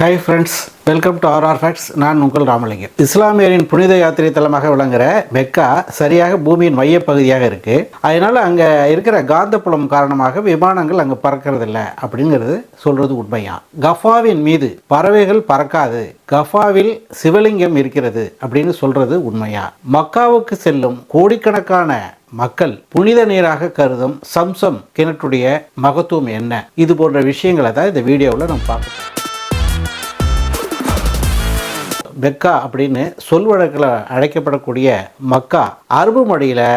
Hi friends welcome to R R facts நான் உங்கள் ராமலிங்கம். இஸ்லாமியரின் புனித யாத்திரை தலமாக விளங்குற மெக்கா சரியாக பூமியின் மையப்பகுதியாக இருக்குது அதனால் அங்கே இருக்கிற காந்தப்புலம் காரணமாக விமானங்கள் அங்கே பறக்கறதில்ல அப்படிங்கிறது சொல்கிறது உண்மையா? கஃபாவின் மீது பறவைகள் பறக்காது. கஃபாவில் சிவலிங்கம் இருக்கிறது அப்படின்னு சொல்கிறது உண்மையா? மக்காவுக்கு செல்லும் கோடிக்கணக்கான மக்கள் புனித நீராக கருதும் சம்சம் கிணற்றுடைய மகத்துவம் என்ன? இது போன்ற விஷயங்களை தான் இந்த வீடியோவில் நம்ம பார்க்கணும் பெக்கா அப்படின்னு சொல் வழக்கில் அழைக்கப்படக்கூடிய மக்கா அரபு மொழியில்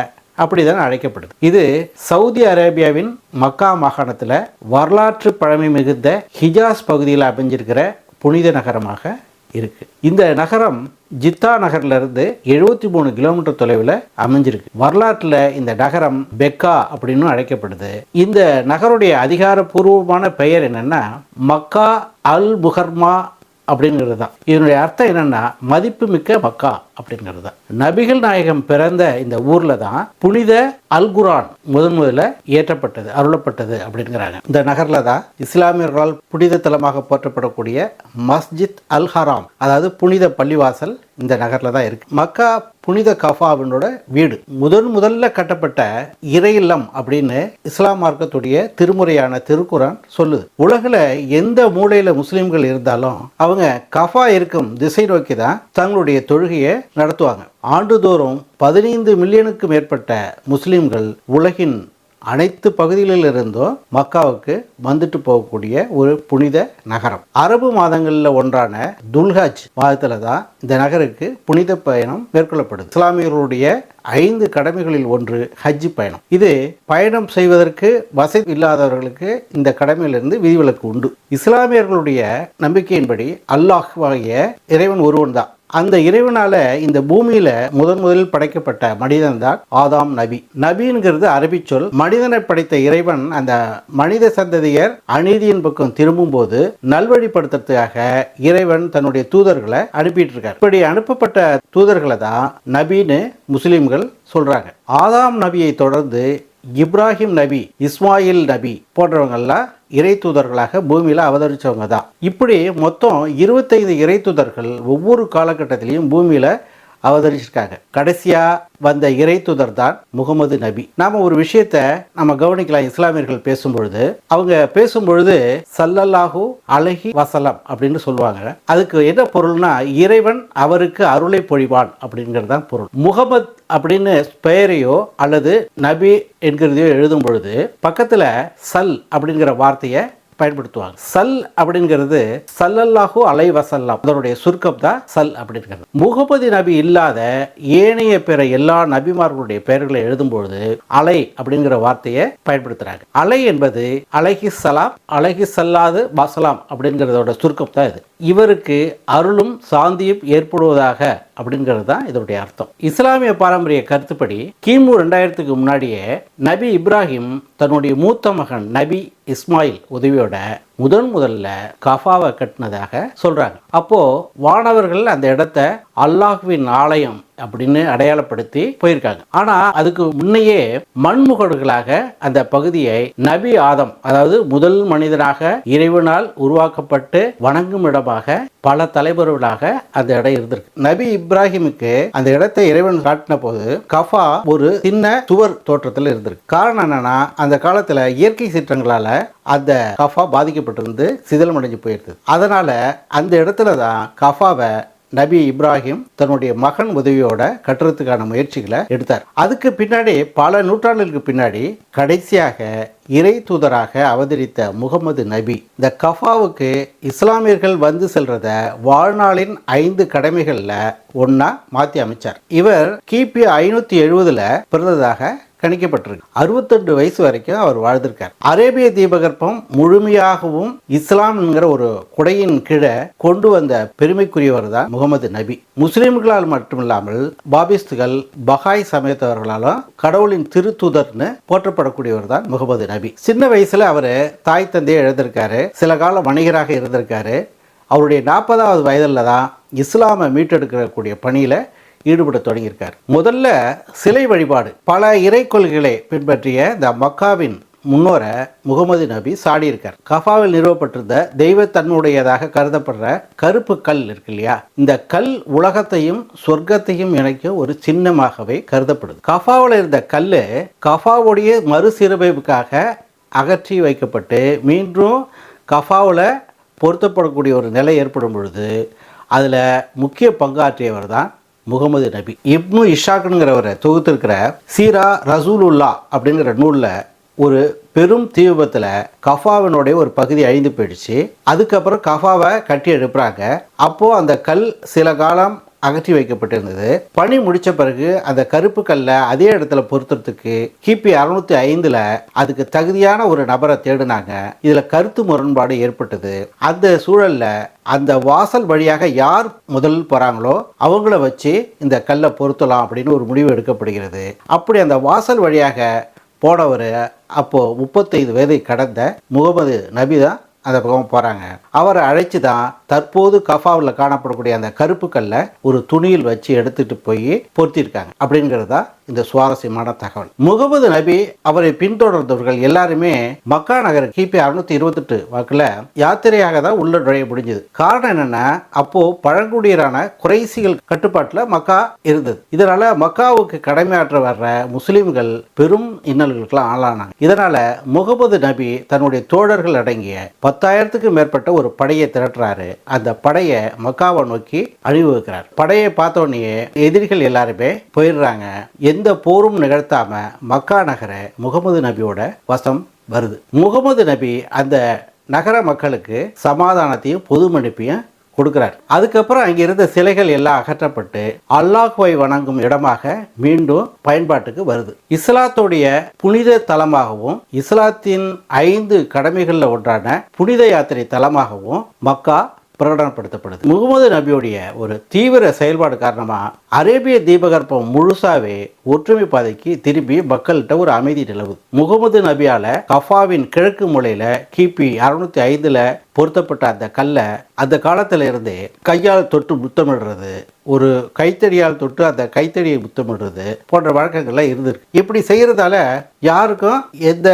அப்படிதான் அழைக்கப்படுது. இது சவுதி அரேபியாவின் மக்கா மாகாணத்தில் வரலாற்று பழமை மிகுந்த ஹிஜாஸ் பகுதியில் அமைஞ்சிருக்கிற புனித நகரமாக இருக்கு. இந்த நகரம் ஜித்தா நகர்லேருந்து எழுபத்தி மூணு கிலோமீட்டர் தொலைவில் அமைஞ்சிருக்கு. வரலாற்றில் இந்த நகரம் பெக்கா அப்படின்னு அழைக்கப்படுது. இந்த நகருடைய அதிகாரப்பூர்வமான பெயர் என்னென்னா மக்கா அல் புகர்மா அப்படிங்கிறது தான். இதனுடைய அர்த்தம் என்னன்னா மதிப்புமிக்க மக்கா அப்படிங்கிறது தான் நபிகள் நாயகம் பிறந்த இந்த ஊரில் தான் புனித அல்குரான் முதன் முதல்ல ஏற்றப்பட்டது அருளப்பட்டது அப்படிங்கிறாங்க. இந்த நகரில் தான் இஸ்லாமியர்களால் புனித தலமாக போற்றப்படக்கூடிய மஸ்ஜித் அல் ஹராம் அதாவது புனித பள்ளிவாசல் இந்த நகரில் தான் இருக்கு. மக்கா புனித கஃபாவினோட வீடு முதன் முதல்ல கட்டப்பட்ட இறை இல்லம் அப்படின்னு இஸ்லாம் மார்க்கத்துடைய திருமுறையான திருக்குரான் சொல்லுது. உலகில் எந்த மூலையில் முஸ்லீம்கள் இருந்தாலும் அவங்க கஃபா இருக்கும் திசை நோக்கி தான் தங்களுடைய தொழுகையை நடத்துவாங்க. ஆண்டுதோறும் பதினைந்து மில்லியனுக்கு மேற்பட்ட முஸ்லீம்கள் உலகின் அனைத்து பகுதிகளிலிருந்தும் மக்காவுக்கு வந்துட்டு போகக்கூடிய ஒரு புனித நகரம். அரபு மாதங்களில் ஒன்றான துல்ஹஜ் மாதத்தில் தான் இந்த நகருக்கு புனித பயணம் மேற்கொள்ளப்படுது. இஸ்லாமியர்களுடைய ஐந்து கடமைகளில் ஒன்று ஹஜ் பயணம். இது பயணம் செய்வதற்கு வசதி இல்லாதவர்களுக்கு இந்த கடமையிலிருந்து விதிவிலக்கு உண்டு. இஸ்லாமியர்களுடைய நம்பிக்கையின்படி அல்லாஹ் வகைய இறைவன் ஒருவன் தான். அந்த இறைவனால இந்த பூமியில முதன் முதலில் படைக்கப்பட்ட மனிதன் தான் ஆதாம் நபி. நபிங்கிறது அரபி சொல். மனிதனை படைத்த இறைவன் அந்த மனித சந்ததியர் அநீதியின் பக்கம் திரும்பும் போது நல்வழிப்படுத்துறதுக்காக இறைவன் தன்னுடைய தூதர்களை அனுப்பிட்டு இருக்கார் இப்படி அனுப்பப்பட்ட தூதர்களை தான் நபின்னு முஸ்லிம்கள் சொல்றாங்க. ஆதாம் நபியை தொடர்ந்து இப்ராஹிம் நபி இஸ்மாயில் நபி போன்றவங்கள்லாம் இறை தூதர்களாக பூமியில் அவதரித்தவங்க தான் இப்படி மொத்தம் இருபத்தைந்து இறை தூதர்கள் ஒவ்வொரு காலகட்டத்திலையும் பூமியில் அவதரிச்சிருக்காங்க. கடைசியாக வந்த இறை தூதர் தான் முகமது நபி. நாம ஒரு விஷயத்த நம்ம கவனிக்கலாம். இஸ்லாமியர்கள் பேசும்பொழுது அவங்க பேசும்பொழுது சல்லல்லாஹு அழகி வசலம் அப்படின்னு சொல்லுவாங்க. அதுக்கு என்ன பொருள்னா இறைவன் அவருக்கு அருளை பொழிவான் அப்படிங்கிறது தான் பொருள். முகமது அப்படின்னு பெயரையோ அல்லது நபி என்கிறதையோ எழுதும் பொழுது பக்கத்தில் சல் அப்படிங்கிற வார்த்தையை பயன்படுத்துவாங்க. சல் அப்படிங்கிறது சல்லல்லாஹு அலை வசல்லாம் அதனுடைய சுருக்கம் தான் சல் அப்படிங்கிறது. முகமது நபி இல்லாத ஏனைய பிற எல்லா நபிமார்களுடைய பெயர்களை எழுதும்பொழுது அலை அப்படிங்கிற வார்த்தையை பயன்படுத்துறாங்க. அலை என்பது அலஹி சலாம் அலஹி சல்லாது வசலாம் அப்படிங்கிறதோட சுருக்கம் தான் இது. இவருக்கு அருளும் சாந்தியும் ஏற்படுவதாக அப்படிங்கிறது தான் இதனுடைய அர்த்தம். இஸ்லாமிய பாரம்பரிய கருத்துப்படி கிமு ரெண்டாயிரத்துக்கு முன்னாடியே நபி இப்ராஹிம் தன்னுடைய மூத்த மகன் நபி இஸ்மாயில் உதவியோட முதன் முதல்ல கஃபாவை கட்டினதாக சொல்றாங்க. அப்போ வானவர்கள் அந்த இடத்த அல்லாஹுவின் ஆலயம் அப்படின்னு அடையாளப்படுத்தி போயிருக்காங்க. ஆனா அதுக்கு முன்னையே மண்முகடுகளாக அந்த பகுதியை நபி ஆதம் அதாவது முதல் மனிதனாக இறைவனால் உருவாக்கப்பட்டு வணங்கும் இடமாக பல தலைவர்களாக அந்த இடம் இருந்திருக்கு. நபி இப்ராஹிமுக்கு அந்த இடத்தை இறைவன் காட்டின போது கஃபா ஒரு சின்ன சுவர் தோற்றத்தில் இருந்திருக்கு. காரணம் என்னன்னா அந்த காலத்துல இயற்கை சீற்றங்களால அந்த கஃபா பாதிக்கப்பட்டிருந்து சிதிலமடைஞ்சு போயிருது அதனால அந்த இடத்துல தான் கஃபாவை நபி இப்ராஹிம் தன்னுடைய மகன் உதவியோட கட்டுறதுக்கான முயற்சிகளை எடுத்தார். அதுக்கு பின்னாடி பல நூற்றாண்டுகளுக்கு பின்னாடி கடைசியாக இறை தூதராக அவதரித்த முகமது நபி இந்த கஃபாவுக்கு இஸ்லாமியர்கள் வந்து செல்றத வாழ்நாளின் ஐந்து கடமைகளில் ஒன்றா மாற்றி அமைச்சார். இவர் கிபி ஐநூற்றி எழுபதில் பிறந்ததாக கணிக்கப்பட்டிருக்கு. அறுபத்தெண்டு வயசு வரைக்கும் அவர் வாழ்ந்திருக்கார். அரேபிய தீபகற்பம் முழுமையாகவும் இஸ்லாம் என்கிற ஒரு குடையின் கீழே கொண்டு வந்த பெருமைக்குரியவர் தான் முகமது நபி. முஸ்லிம்களால் மட்டுமில்லாமல் பாபிஸ்துகள் பஹாய் சமயத்தவர்களாலும் கடவுளின் திருத்தூதர்னு போற்றப்படக்கூடியவர் தான் முகமது நபி. சின்ன வயசுல அவர் தாய் தந்தையை எழுந்திருக்காரு சில காலம் வணிகராக இருந்திருக்காரு. அவருடைய நாற்பதாவது வயதில் தான் இஸ்லாமை மீட்டெடுக்கக்கூடிய பணியில் ஈடுபட தொடங்கியிருக்கார். முதல்ல சிலை வழிபாடு. பல இறை கொள்கைகளை பின்பற்றிய இந்த மக்காவின் முன்னோரை முகமது நபி சாடியிருக்கார். கஃபாவில் நிறுவப்பட்டிருந்த தெய்வத்தன்மையுடையதாக கருதப்படுற கருப்பு கல் இருக்கு இல்லையா? இந்த கல் உலகத்தையும் சொர்க்கத்தையும் இணைக்கும் ஒரு சின்னமாகவே கருதப்படுது. கஃபாவில் இருந்த கல் கஃபாவுடைய மறுசீரமைப்புக்காக அகற்றி வைக்கப்பட்டு மீண்டும் கஃபாவில் பொருத்தப்படக்கூடிய ஒரு நிலை ஏற்படும் பொழுது அதில் முக்கிய பங்காற்றியவர் தான் முகமது நபி. இப்னு இஷாக்குங்கிறவரை தொகுத்திருக்கிற சீரா ரசூலுல்லா அப்படிங்கிற நூலில் ஒரு பெரும் தீ விபத்தில் கஃபாவினுடைய ஒரு பகுதி அழிந்து போயிடுச்சு. அதுக்கப்புறம் கஃபாவை கட்டி எழுப்புறாங்க. அப்போது அந்த கல் சில காலம் அகற்றி வைக்கப்பட்டிருந்தது. பணி முடித்த பிறகு அந்த கருப்பு கல்லை அதே இடத்துல பொருத்துறதுக்கு கிபி அறுநூத்தி ஐந்துல அதுக்கு தகுதியான ஒரு நபரை தேடினாங்க. இதுல கருத்து முரண்பாடு ஏற்பட்டது. அந்த சூழல்ல அந்த வாசல் வழியாக யார் முதல் போறாங்களோ அவங்கள வச்சு இந்த கல்லை பொருத்தலாம் அப்படின்னு ஒரு முடிவு எடுக்கப்படுகிறது. அப்படி அந்த வாசல் வழியாக போனவர் அப்போது முப்பத்தைந்து வயதை கடந்த முகமது நபி தான் அந்த பக்கம் போகிறாங்க அவரை அழைச்சி தான் தற்போது கஃபாவில் காணப்படக்கூடிய அந்த கருப்பு ஒரு துணியில் வச்சு எடுத்துட்டு போய் பொருத்திருக்காங்க. அப்படிங்கிறது தான் இந்த சுவாரஸ்யமான தகவல். முகமது நபி அவரை பின்தொடர்ந்தவர்கள் எல்லாருமே மக்கா நகர் கிபி அறுநூத்தி இருபத்தெட்டு வாக்கில் யாத்திரையாக தான் உள்ள நுழைய முடிஞ்சது. காரணம் என்னன்னா அப்போ பழங்குடியரான குறைசிகள் கட்டுப்பாட்டில் மக்கா இருந்தது. இதனால மக்காவுக்கு கடமையாற்ற வர்ற முஸ்லிம்கள் பெரும் இன்னல்களுக்கெல்லாம் ஆளானாங்க. இதனால முகமது நபி தன்னுடைய தோழர்கள் அடங்கிய பத்தாயிரத்துக்கு மேற்பட்ட ஒரு படையை திரட்டுறாரு. அந்த படையை மக்காவை நோக்கி அழிவுகிறார் படையை பார்த்தோன்னே எதிரிகள் எல்லாருமே போயிடுறாங்க. எந்த போரும் நிகழ்த்தாம மக்கா நகர முகமது நபியோட வசம் வருது. முகமது நபி அந்த நகர மக்களுக்கு சமாதானத்தையும் பொது மன்னிப்பையும் கொடுக்கிறார். அதுக்கப்புறம் அங்கே இருந்த சிலைகள் எல்லாம் அகற்றப்பட்டு அல்லாஹ்வை வணங்கும் இடமாக மீண்டும் பயன்பாட்டுக்கு வருது. இஸ்லாத்துடைய புனித தலமாகவும் இஸ்லாத்தின் ஐந்து கடமைகளில் ஒன்றான புனித யாத்திரை தலமாகவும் மக்கா பிரகடனப்படுத்தப்படுது. முகமது நபியுடைய ஒரு தீவிர செயல்பாடு காரணமாக அரேபிய தீபகற்பம் முழுசாவே ஒற்றுமை பாதைக்கு திரும்பி மக்கள்கிட்ட ஒரு அமைதி நிலவுது. முகமது நபியால் கஃபாவின் கிழக்கு மூலையில் கிபி அறுநூத்தி ஐந்தில் பொருத்தப்பட்ட அந்த கல்லை அந்த காலத்தில் இருந்தே கையால் தொட்டு முத்தமிடுறது ஒரு கைத்தடியால் தொட்டு அந்த கைத்தடியை முத்தமிடுறது போன்ற வழக்கங்கள்லாம் இருந்திருக்கு. இப்படி செய்கிறதால யாருக்கும் எந்த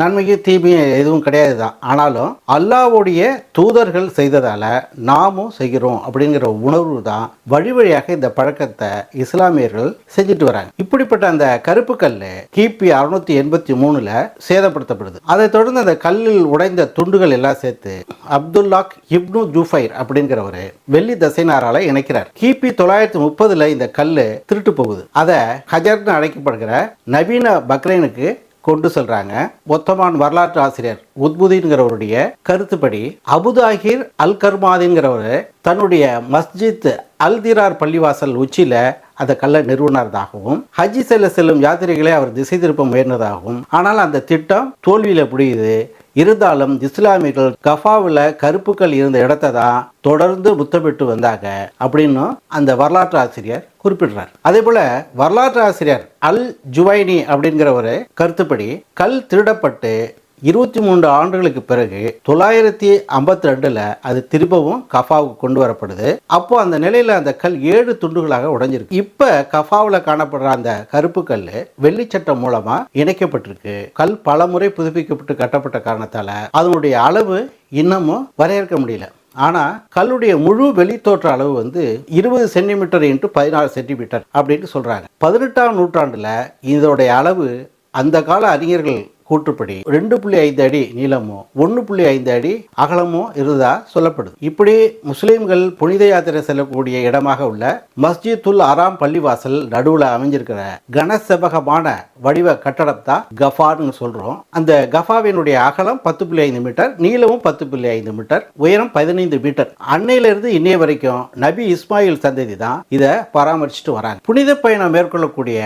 நன்மையும் தீமையும் எதுவும் கிடையாது தான். ஆனாலும் அல்லாவுடைய தூதர்கள் செய்ததால் நாமும் செய்கிறோம் அப்படிங்கிற உணர்வு தான் வழி வழியாக இந்த பழக்கத்தை இஸ்லாமியர்கள் செஞ்சுட்டு வராங்க. இப்படிப்பட்ட அந்த கருப்பு கல் கிபி அறுநூத்தி எண்பத்தி மூணுல சேதப்படுத்தப்படுது. அதை தொடர்ந்து அந்த கல்லில் உடைந்த துண்டுகள் எல்லாம் சேர்த்து அப்துல்லாக் இப்னு ஜூஃபைர் அப்படிங்கிறவர் வெள்ளி தசைனாரால இணைக்கிறார். கிபி தொள்ளாயிரத்தி முப்பதுல இந்த கல் திருட்டு போகுது. அதை ஹஜர்னு அழைக்கப்படுகிற நவீன பக்ரைனுக்கு கொண்டு செல்றாங்க. ஒத்தமான் வரலாற்று ஆசிரியர் உத்புதின்கிறவருடைய கருத்துப்படி அபுதாகிர் அல் கர்மாதிங்கிறவர் தன்னுடைய மஸ்ஜித் அல்திரார் பள்ளிவாசல் உச்சியில அந்த கல்லை நிறுவனதாகவும் ஹஜ்ஜி செல்ல செல்லும் யாத்திரைகளை அவர் திசை திருப்ப முயன்றதாகவும் ஆனால் அந்த திட்டம் தோல்வியில புரியுது இருந்தாலும் இஸ்லாமியர்கள் கஃபாவில் கருப்புக்கள் இருந்த இடத்தை தான் தொடர்ந்து முத்தமிட்டு வந்தாங்க அப்படின்னு அந்த வரலாற்று ஆசிரியர் குறிப்பிடுறார். அதே போல வரலாற்று ஆசிரியர் அல் ஜுவைனி அப்படிங்கிற ஒரு கருத்துப்படி கல் திருடப்பட்டு இருபத்தி மூன்று ஆண்டுகளுக்கு பிறகு தொள்ளாயிரத்தி ஐம்பத்தி ரெண்டுல அது திரும்பவும் கஃபாவுக்கு கொண்டு வரப்படுது. அப்போ அந்த நிலையில அந்த கல் ஏழு துண்டுகளாக உடைஞ்சிருக்கு. இப்ப கஃபாவில் காணப்படுற அந்த கருப்பு கல் வெள்ளிச்சட்டம் மூலமா இணைக்கப்பட்டிருக்கு. கல் பலமுறை புதுப்பிக்கப்பட்டு கட்டப்பட்ட காரணத்தால அதனுடைய அளவு இன்னமும் வரையறுக்க முடியல. ஆனால் கல்லுடைய முழு வெளித்தோற்ற அளவு வந்து இருபது சென்டிமீட்டர் இன்ட்டு பதினாறு சென்டிமீட்டர் அப்படின்னு சொல்கிறாங்க பதினெட்டாம் நூற்றாண்டில் இதோடைய அளவு அந்த கால அறிஞர்கள் கூற்றுப்படி ரெண்டு புள்ளி ஐந்து அடி நீளமும் ஒன்று புள்ளி ஐந்து அடி அகலமும் இருந்ததா சொல்லப்படுது. இப்படி முஸ்லீம்கள் புனித யாத்திரை செல்லக்கூடிய இடமாக உள்ள மஸ்ஜித்துல் அராம் பள்ளிவாசல் நடுவில் அமைஞ்சிருக்கிற கனசெவகமான வடிவ கட்டடம் தான் கஃபான்னு சொல்றோம். அந்த கஃபாவினுடைய அகலம் பத்து புள்ளி ஐந்து மீட்டர் நீளமும் பத்து புள்ளி ஐந்து மீட்டர் உயரம் பதினைந்து மீட்டர். அன்னையிலிருந்து இன்னைய வரைக்கும் நபி இஸ்மாயில் சந்ததி தான் இதை பராமரிச்சுட்டு வராங்க. புனித பயணம் மேற்கொள்ளக்கூடிய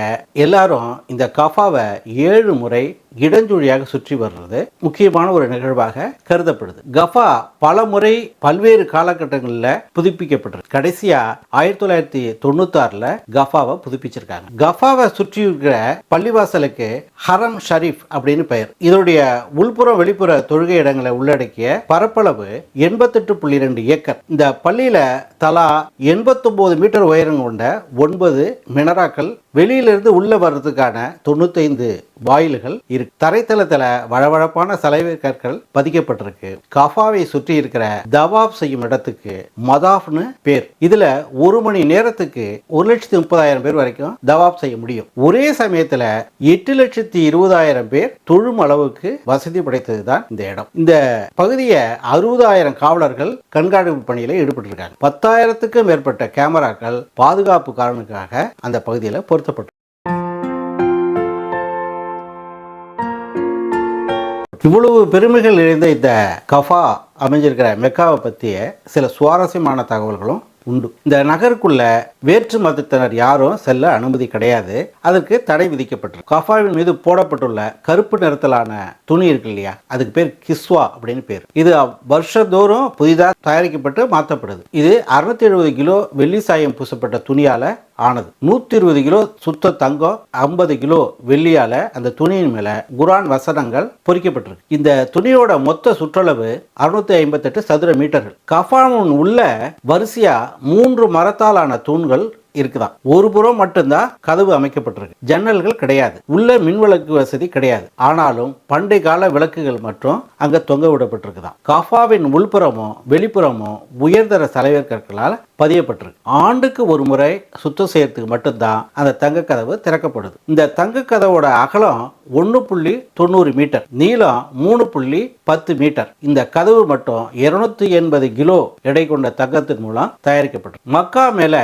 எல்லாரும் இந்த கஃபாவை ஏழு முறை இடஞ்சுழியாக சுற்றி வர்றது முக்கியமான ஒரு நிகழ்வாக கருதப்படுது. கஃபா பல முறை பல்வேறு காலகட்டங்களில் புதுப்பிக்கப்பட்டிருக்கு. கடைசியா ஆயிரத்தி தொள்ளாயிரத்தி தொண்ணூத்தி ஆறுல கஃபாவை புதுப்பிச்சிருக்காங்க. கஃபாவை சுற்றி இருக்கிற பள்ளிவாசலுக்கு ஹரம் ஷரீஃப் அப்படின்னு பெயர். இதனுடைய உள்புற வெளிப்புற தொழுகை இடங்களை உள்ளடக்கிய பரப்பளவு எண்பத்தெட்டு புள்ளி ரெண்டு ஏக்கர். இந்த பள்ளியில தலா எண்பத்தொன்பது மீட்டர் உயரம் கொண்ட ஒன்பது மினராக்கள் வெளியிலிருந்து உள்ள வர்றதுக்கான தொண்ணூத்தைந்து வாயில்கள் இரு தரைத்தளத்துல வழவழப்பான சலைவ கற்கள் பதிக்கப்பட்டிருக்கு. கஃபாவை சுற்றி இருக்கிற தவாப் செய்யும் இடத்துக்கு மதாஃப்னு பேர். இதுல ஒரு மணி நேரத்துக்கு ஒரு லட்சத்தி முப்பதாயிரம் பேர் வரைக்கும் தவாப் செய்ய முடியும். ஒரே சமயத்துல எட்டு லட்சத்தி இருபதாயிரம் பேர் தொழும் அளவுக்கு வசதி படைத்தது தான் இந்த இடம். இந்த பகுதியை அறுபதாயிரம் காவலர்கள் கண்காணிப்பு பணியில் ஈடுபட்டிருக்காங்க. பத்தாயிரத்துக்கும் மேற்பட்ட கேமராக்கள் பாதுகாப்பு காரணத்துக்காக அந்த பகுதியில் பொருத்தப்பட்டு. இவ்வளவு பெருமைகள் நிறைந்த இந்த கஃபா அமைஞ்சிருக்கிற மெக்காவை பற்றிய சில சுவாரஸ்யமான தகவல்களும் உண்டு. இந்த நகருக்குள்ள வேற்று மதத்தினர் யாரும் செல்ல அனுமதி கிடையாது. அதற்கு தடை விதிக்கப்பட்டிருக்கு கஃபாவின் மீது போடப்பட்டுள்ள கருப்பு நிறத்திலான துணி இருக்கு இல்லையா? அதுக்கு பேர் கிஸ்வா அப்படின்னு பேர். இது வருஷந்தோறும் புதிதாக தயாரிக்கப்பட்டு மாற்றப்படுது. இது அறுநூத்தி எழுபது கிலோ வெள்ளி சாயம் பூசப்பட்ட துணியால ஆனது. நூற்றி இருபது கிலோ சுத்த தங்கம் ஐம்பது கிலோ வெள்ளியால அந்த துணியின் மேல குரான் வசனங்கள் பொறிக்கப்பட்டிருக்கு. இந்த துணியோட மொத்த சுற்றளவு அறுநூத்தி ஐம்பத்தெட்டு சதுர மீட்டர்கள். கஃபானுன் உள்ள வரிசையா மூன்று மரத்தாலான தூண்கள் இருக்குதாம் ஒரு புறம் மட்டும்தான் கதவு அமைக்கப்பட்டிருக்கு. ஜன்னல்கள் கிடையாது. உள்ள மின் விளக்கு வசதி கிடையாது. ஆனாலும் பண்டை கால விளக்குகள் மட்டும் அங்க தொங்க விடப்பட்டிருக்குதான். கஃபாவின் உள்புறமும் வெளிப்புறமும் உயர்தர சலைவர் கற்களால் பதியப்பட்டிருக்கு. ஆண்டுக்கு ஒரு முறை சுத்தம் செய்யறதுக்கு மட்டும்தான் அந்த தங்க கதவு திறக்கப்படுது. இந்த தங்க கதவோட அகலம் ஒன்று புள்ளி தொண்ணூறு மீட்டர் நீளம் மூணு புள்ளி பத்து மீட்டர். இந்த கதவு மட்டும் இருநூத்தி எண்பது கிலோ எடை கொண்ட தங்கத்தின் மூலம் தயாரிக்கப்பட்டது. மக்கா மேல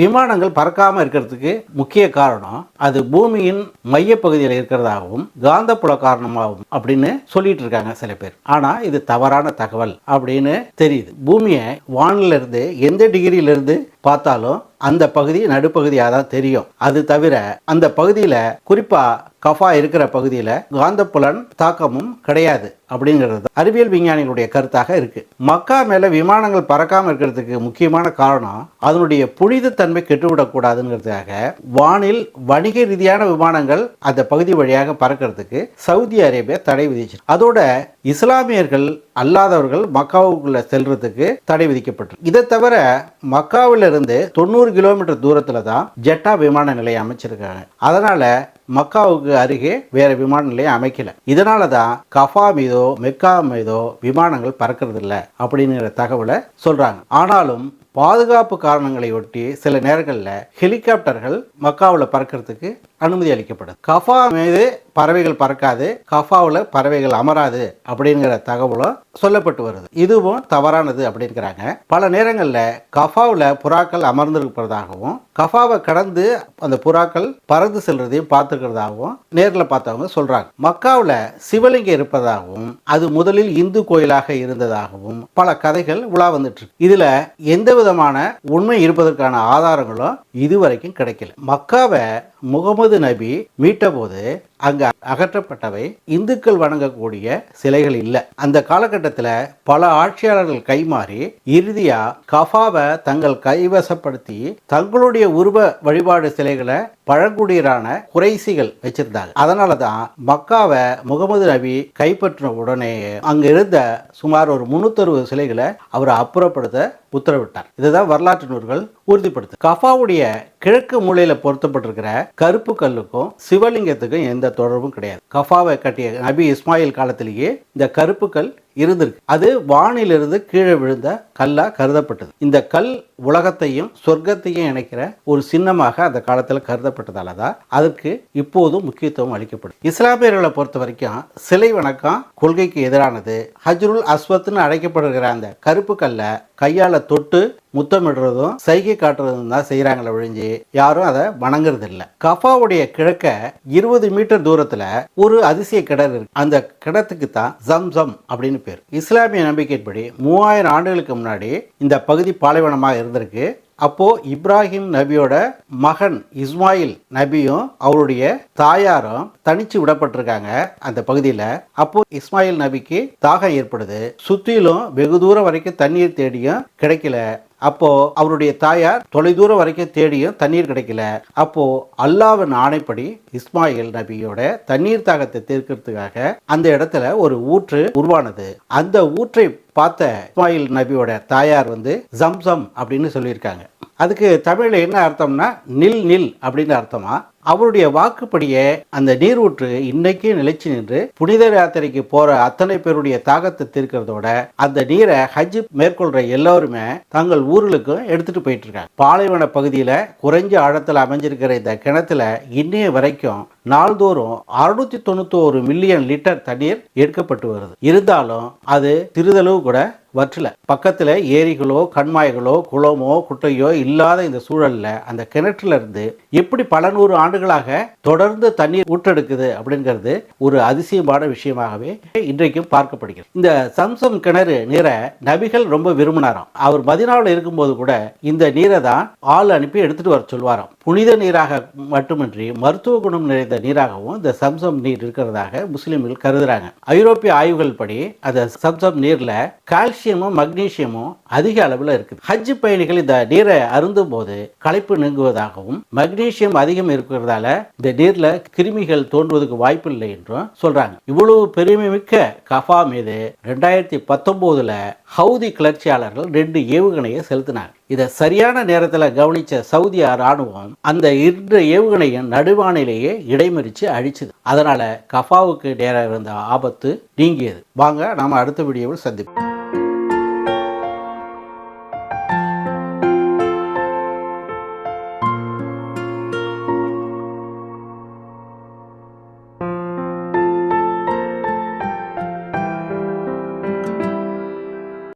விமானங்கள் பறக்காம இருக்கிறதுக்கு முக்கிய காரணம் அது பூமியின் மையப்பகுதியில் இருக்கிறதாகவும் காந்தப்புல காரணமாகவும் அப்படின்னு சொல்லிட்டு இருக்காங்க சில பேர். ஆனா இது தவறான தகவல் அப்படின்னு தெரியுது. பூமியை வானிலிருந்து எந்த டிகிரி டிகிரியிலிருந்து பார்த்தாலும் அந்த பகுதி நடுப்பகுதியாக தான் தெரியும். அது தவிர அந்த பகுதியில் குறிப்பாக கஃபா இருக்கிற பகுதியில் காந்தப்புலன் தாக்கமும் கிடையாது அப்படிங்கிறது அறிவியல் விஞ்ஞானிகளுடைய கருத்தாக இருக்குது மக்கா மேலே விமானங்கள் பறக்காமல் இருக்கிறதுக்கு முக்கியமான காரணம் அதனுடைய புனிதத்தன்மை கெட்டுவிடக்கூடாதுங்கிறதுக்காக வானில் வணிக ரீதியான விமானங்கள் அந்த பகுதி வழியாக பறக்கிறதுக்கு சவுதி அரேபியா தடை விதிச்சு அதோட இஸ்லாமியர்கள் அல்லாதவர்கள் மக்காவுக்குள்ளே செல்றதுக்கு தடை விதிக்கப்பட்டது இதை தவிர மக்காவில் இருந்து தொண்ணூறு கிலோமீட்டர் தூரத்தில் தான் ஜெட்டா விமான நிலையம் அமைச்சிருக்காங்க. அதனால மக்காவுக்கு அருகே வேற விமான நிலையம் அமைக்கல. இதனால தான் கஃபா மீதோ மெக்கா மீதோ விமானங்கள் பறக்கிறது இல்லை அப்படிங்கிற தகவலை சொல்றாங்க. ஆனாலும் பாதுகாப்பு காரணங்களை ஒட்டி சில நேரங்களில் ஹெலிகாப்டர்கள் மக்காவில் பறக்கிறதுக்கு அனுமதி அளிக்கப்படும். கஃபா மீது பறவைகள் பறக்காது கஃபாவில் பறவைகள் அமராது அப்படிங்கிற தகவலும் சொல்லப்பட்டு வருது. இதுவும் தவறானது அப்படிங்கிறாங்க. பல நேரங்களில் கஃபாவில் புறாக்கள் அமர்ந்திருப்பதாகவும் கஃபாவை கடந்து அந்த புறாக்கள் பறந்து செல்றதையும் பார்த்துருக்கிறதாகவும் நேரில் பார்த்தவங்க சொல்கிறாங்க மக்காவில் சிவலிங்கம் இருப்பதாகவும் அது முதலில் இந்து கோயிலாக இருந்ததாகவும் பல கதைகள் உலா வந்துட்டு இருக்கு. இதில் எந்த விதமான உண்மை இருப்பதற்கான ஆதாரங்களும் இதுவரைக்கும் கிடைக்கல. மக்காவை முகமது நபி மீட்டபோது அங்க அகற்றப்பட்டவை இந்துக்கள் வணங்கக்கூடிய சிலைகள் இல்லை. அந்த காலகட்டத்தில் பல ஆட்சியாளர்கள் கைமாறி இறுதியா கஃபாவை தங்கள் கைவசப்படுத்தி தங்களுடைய உருவ வழிபாடு சிலைகளை பழங்குடியரான குறைசிகள் வச்சிருந்தாங்க. அதனால தான் மக்காவை முகமது நபி கைப்பற்றின உடனே அங்க இருந்த சுமார் ஒரு முன்னூத்தறுபது சிலைகளை அவர் அப்புறப்படுத்த உத்தரவிட்டார். இதுதான் வரலாற்று நூல்கள் உறுதிப்படுத்து கஃபாவுடைய கிழக்கு மூலையில பொருத்தப்பட்டிருக்கிற கருப்பு கல்லுக்கும் சிவலிங்கத்துக்கும் எந்த தொடர்பும் கிடையாது. கஃபாவை கட்டிய நபி இஸ்மாயில் காலத்திலேயே இந்த கருப்பு கல் இருந்திருக்கு. அது வானிலிருந்து கீழே விழுந்த கல்லா கருதப்பட்டது. இந்த கல் உலகத்தையும் சொர்க்கத்தையும் இணைக்கிற ஒரு சின்னமாக அந்த காலத்தில் கருதப்பட்டதால தான் அதுக்கு இப்போதும் முக்கியத்துவம் அளிக்கப்படும். இஸ்லாமியர்களை பொறுத்த வரைக்கும் சிலை வணக்கம் கொள்கைக்கு எதிரானது. ஹஜ்ருல் அஸ்வத்னு அழைக்கப்படுகிற அந்த கருப்பு கல்லை கையால் தொட்டு முத்தமிடுறதும் சைகை காட்டுறதும் தான் செய்கிறாங்களே ஒழிஞ்சு யாரும் அதை வணங்குறது இல்லை கஃபாவுடைய கிழக்க இருபது மீட்டர் தூரத்தில் ஒரு அதிசய கிணறு இருக்கு. அந்த கிணத்துக்கு தான் ஜம்சம் அப்படின்னு பேர். இஸ்லாமிய நம்பிக்கைப்படி மூவாயிரம் ஆண்டுகளுக்கு முன்னாடி இந்த பகுதி பாலைவனமாக இருந்திருக்கு. அப்போ இப்ராஹிம் நபியோட மகன் இஸ்மாயில் நபியும் அவருடைய தாயாரும் தனிச்சு விடப்பட்டிருக்காங்க அந்த பகுதியில். அப்போ இஸ்மாயில் நபிக்கு தாகம் ஏற்படுது. சுத்திலும் வெகு தூரம் வரைக்கும் தண்ணீர் தேடியும் கிடைக்கல. அப்போ அவருடைய தாயார் தொலைதூரம் வரைக்கும் தேடியும் தண்ணீர் கிடைக்கல. அப்போ அல்லாவின் ஆணைப்படி இஸ்மாயில் நபியோட தண்ணீர் தாகத்தை தீர்க்கிறதுக்காக அந்த இடத்துல ஒரு ஊற்று உருவானது. அந்த ஊற்றை பார்த்த இஸ்மாயில் நபியோட தாயார் வந்து ஜம்சம் அப்படின்னு சொல்லியிருக்காங்க. அதுக்கு தமிழில் என்ன அர்த்தம்னா நில் நில் அப்படின்னு அர்த்தமா? அவருடைய வாக்குப்படியே அந்த நீரூற்று இன்னைக்கு நிலைச்சு நின்று புனித யாத்திரைக்கு போற அத்தனை பேருடைய தாகத்தை தீர்க்கிறதோட அந்த நீரை ஹஜ் மேற்கொள்ற எல்லாருமே தங்கள் ஊர்களுக்கும் எடுத்துட்டு போயிட்டு இருக்காங்க பாலைவன பகுதியில குறைஞ்ச ஆழத்தில் அமைஞ்சிருக்கிற இந்த கிணத்துல இன்னைய வரைக்கும் நாள்தோறும் அறுநூத்தி தொண்ணூத்தோரு மில்லியன் லிட்டர் தண்ணீர் எடுக்கப்பட்டு வருது. இருந்தாலும் அது சிறிதளவு கூட வற்றல. பக்கத்தில் ஏரிகளோ கண்மாய்களோ குளமோ குட்டையோ இல்லாத இந்த சூழலில் அந்த கிணற்றுல இருந்து எப்படி பல நூறு ஆண்டுகளாக தொடர்ந்து தண்ணீர் ஊற்றெடுக்குது அப்படிங்கிறது ஒரு அதிசயமான விஷயமாகவே இன்றைக்கும் பார்க்கப்படுகிறது. இந்த சம்சம் கிணறு நீரை நபிகள் ரொம்ப விரும்பினாராம். அவர் மதினாவில் இருக்கும்போது கூட இந்த நீரை தான் ஆள் அனுப்பி எடுத்துட்டு வர சொல்வாராம். புனித நீராக மட்டுமின்றி மருத்துவ குணம் நிறைந்த நீராகவும் இந்த சம்சம் நீர் இருக்கிறதாக முஸ்லிம்கள் கருதுறாங்க. ஐரோப்பிய ஆய்வுகள் படி அந்த சம்சம் நீரில் கால்சியம் கால்சியமும் மக்னீசியமும் அதிக அளவில் இருக்குது. ஹஜ் பயணிகள் இந்த நீரை அருந்தும் போது களைப்பு நீங்குவதாகவும் மக்னீசியம் அதிகம் இருக்கிறதால இந்த நீர்ல கிருமிகள் தோன்றுவதற்கு வாய்ப்பு இல்லை என்றும் சொல்றாங்க. இவ்வளவு பெருமைமிக்க கஃபா மீது ரெண்டாயிரத்தி பத்தொன்பதுல ஹவுதி கிளர்ச்சியாளர்கள் ரெண்டு ஏவுகணையை செலுத்தினாங்க. இதை சரியான நேரத்தில் கவனிச்ச சவுதி ராணுவம் அந்த இரு ஏவுகணையின் நடுவானிலேயே இடைமறித்து அழிச்சுது. அதனால கஃபாவுக்கு நேராக இருந்த ஆபத்து நீங்கியது. வாங்க நாம அடுத்த வீடியோவில் சந்திப்போம்.